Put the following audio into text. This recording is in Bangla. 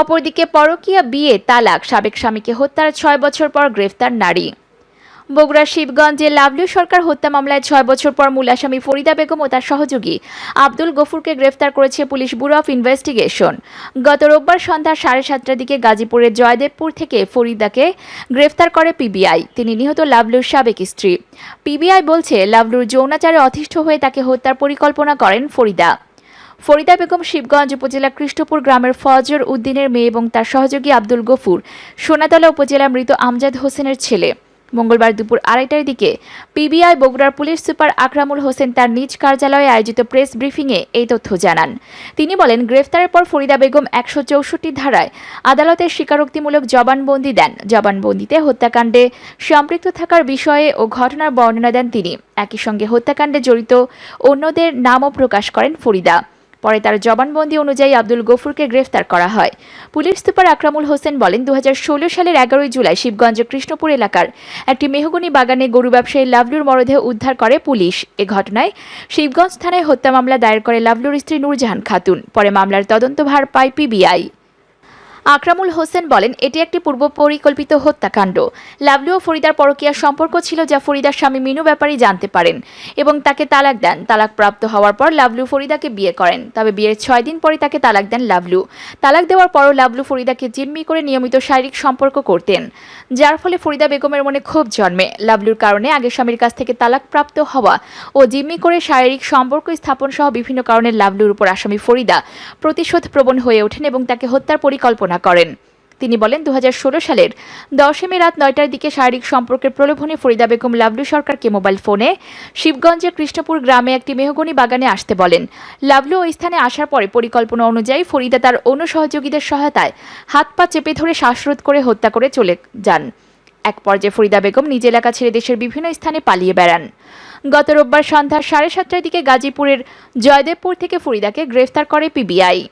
অপরদিকে পরকীয়া বিয়ে, তালাক, সাবেক স্বামীকে হত্যার ছয় বছর পর গ্রেফতার নারী। বগুড়ার শিবগঞ্জে লাভলু সরকার হত্যা মামলায় ছয় বছর পর মূল আসামি ফরিদা বেগম ও তার সহযোগী আব্দুল গফুরকে গ্রেফতার করেছে পুলিশ ব্যুরো অফ ইনভেস্টিগেশন। গত রোববার সন্ধ্যা সাড়ে সাতটার দিকে গাজীপুরের জয়দেবপুর থেকে ফরিদাকে গ্রেফতার করে পিবিআই। তিনি নিহত লাভলুর সাবেক স্ত্রী। পিবিআই বলছে লাভলুর যৌনাচারে অতিষ্ঠ হয়ে তাকে হত্যার পরিকল্পনা করেন ফরিদা। ফরিদা বেগম শিবগঞ্জ উপজেলা কৃষ্ণপুর গ্রামের ফজর উদ্দিনের মেয়ে এবং তার সহযোগী আব্দুল গফুর, সোনাতলা উপজেলা মৃত আমজাদ হোসেনের ছেলে। মঙ্গলবার দুপুর আড়াইটার দিকে পিবিআই বগুড়ার পুলিশ সুপার আকরামুল হোসেন তার নিজ কার্যালয়ে আয়োজিত প্রেস ব্রিফিংয়ে এই তথ্য জানান। তিনি বলেন, গ্রেফতারের পর ফরিদা বেগম একশো চৌষট্টি ধারায় আদালতের স্বীকারোক্তিমূলক জবানবন্দি দেন। জবানবন্দিতে হত্যাকাণ্ডে সম্পৃক্ত থাকার বিষয়ে ও ঘটনার বর্ণনা দেন তিনি। একই সঙ্গে হত্যাকাণ্ডে জড়িত অন্যদের নামও প্রকাশ করেন ফরিদা। পরে তার জবানবন্দি অনুযায়ী আব্দুল গফুরকে গ্রেফতার করা হয়। পুলিশ সুপার আকরামুল হোসেন বলেন দু হাজার ষোলো সালের এগারোই জুলাই শিবগঞ্জ কৃষ্ণপুর এলাকার একটি মেহগনি বাগানে গরু ব্যবসায়ী লাভলুর মরদেহ উদ্ধার করে পুলিশ। এ ঘটনায় শিবগঞ্জ থানায় হত্যা মামলা দায়ের করে লাভলুর স্ত্রী নূরজাহান খাতুন। পরে মামলার তদন্তভার পায় পিবিআই। আকরামুল হোসেন বলেন, এটি একটি পূর্ব পরিকল্পিত হত্যাকাণ্ড। লাভলু ও ফরিদার পরকীয়া সম্পর্ক ছিল যা ফরিদার স্বামী মিনু ব্যাপারী জানতে পারেন এবং তাকে তালাক দেন। তালাক প্রাপ্ত হওয়ার পর লাভলু ফরিদাকে বিয়ে করেন। তবে বিয়ের ছয় দিন পরে তাকে তালাক দেন লাভলু তালাক দেওয়ার পরও লাভলু ফরিদাকে জিম্মি করে নিয়মিত শারীরিক সম্পর্ক করতেন, যার ফলে ফরিদা বেগমের মনে ক্ষোভ জন্মে। লাভলুর কারণে আগের স্বামীর কাছ থেকে তালাক প্রাপ্ত হওয়া ও জিম্মি করে শারীরিক সম্পর্ক স্থাপন সহ বিভিন্ন কারণে লাভলুর উপর আসামি ফরিদা প্রতিশোধ প্রবণ হয়ে ওঠেন এবং তাকে হত্যার পরিকল্পনা করেন। তিনি বলেন দু হাজার ষোলো সালের দশই মে রাত নয়টার দিকে শারীরিক সম্পর্কের প্রলোভনে ফরিদা বেগম লাভলু সরকারকে মোবাইল ফোনে শিবগঞ্জের কৃষ্ণপুর গ্রামে একটি মেহগনি বাগানে আসতে বলেন। লাভলু ওই স্থানে আসার পরে পরিকল্পনা অনুযায়ী ফরিদা তার অনুসহযোগীদের সহায়তায় হাত পা চেপে ধরে শ্বাসরোধ করে হত্যা করে চলে যান। এক পর্যায়ে ফরিদা বেগম নিজ এলাকা ছেড়ে দেশের বিভিন্ন স্থানে পালিয়ে বেড়ান। গত রোববার সন্ধ্যা সাড়ে সাতটার দিকে গাজীপুরের জয়দেবপুর থেকে ফরিদাকে গ্রেফতার করে পিবিআই।